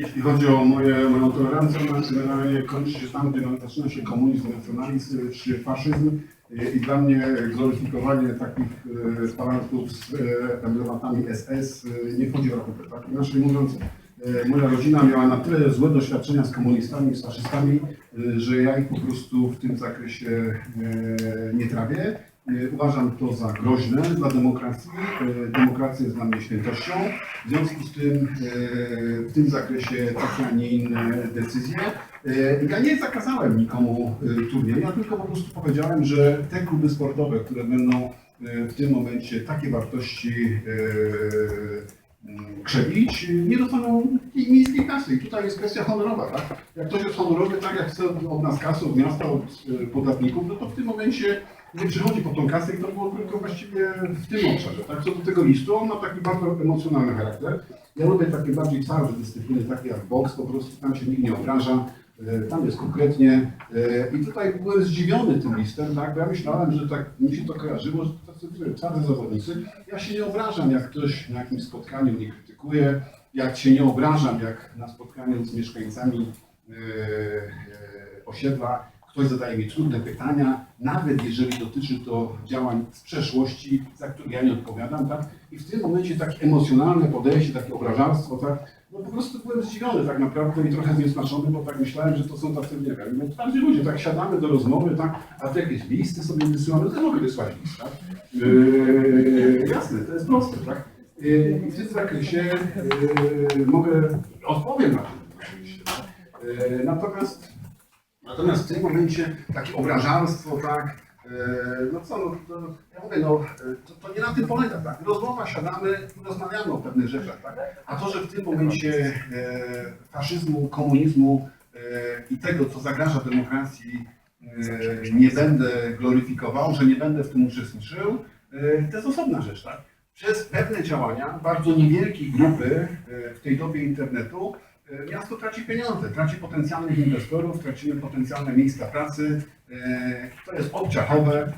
jeśli chodzi o moje, moją tolerancję, ona generalnie kończy się tam, gdzie zaczyna się komunizm, nacjonalizm czy faszyzm. I dla mnie gloryfikowanie takich e, talentów z e, emblematami SS e, nie wchodzi w rachubę. Tak? Inaczej mówiąc, e, moja rodzina miała na tyle złe doświadczenia z komunistami, z faszystami, e, że ja ich po prostu w tym zakresie e, nie trawię. E, Uważam to za groźne dla demokracji. E, Demokracja jest dla mnie świętością. W związku z tym e, w tym zakresie takie, a nie inne decyzje. Ja nie zakazałem nikomu e, turnieja, tylko po prostu powiedziałem, że te kluby sportowe, które będą w tym momencie takie wartości krzewić, nie dostaną kasy. I tutaj jest kwestia honorowa, tak? Jak ktoś jest honorowy, tak jak chce od nas kasy, od miasta, od e, podatników, no to w tym momencie nie przychodzi po tą kasę i to było tylko właściwie w tym obszarze. Tak? Co do tego listu, on ma taki bardzo emocjonalny charakter. Ja lubię takie bardziej twarde dyscypliny, takie jak boks, po prostu tam się nikt nie obraża. E, Tam jest konkretnie. E, I tutaj byłem zdziwiony tym listem, tak? Bo ja myślałem, że tak mi się to kojarzyło, że to tacy twarde zawodnicy. Ja się nie obrażam, jak ktoś na jakimś spotkaniu mnie krytykuje, jak się nie obrażam, jak na spotkaniu z mieszkańcami e, osiedla ktoś zadaje mi trudne pytania, nawet jeżeli dotyczy to działań z przeszłości, za które ja nie odpowiadam, tak? I w tym momencie takie emocjonalne podejście, takie obrażarstwo, tak? No po prostu byłem zdziwiony tak naprawdę i trochę zniesmaczony, bo tak myślałem, że to są tacy, nie wiem, no, ludzie, tak siadamy do rozmowy, tak? A te jakieś listy sobie wysyłamy, to mogę wysłać list, tak? Yy, jasne, to jest proste, tak? I w tym zakresie yy, mogę, odpowiem na to oczywiście, tak? Yy, Natomiast Natomiast w tym momencie takie obrażalstwo, tak, no co, no, ja mówię, no, to, to nie na tym polega, tak, rozmowa, siadamy rozmawiamy o pewnych rzeczach, tak, a to, że w tym momencie e, faszyzmu, komunizmu i tego, co zagraża demokracji, nie będę gloryfikował, że nie będę w tym uczestniczył, to jest osobna rzecz, tak. Przez pewne działania bardzo niewielkiej grupy e, w tej dobie internetu E, Miasto traci pieniądze, traci potencjalnych inwestorów, tracimy potencjalne miejsca pracy. E, To jest obciachowe.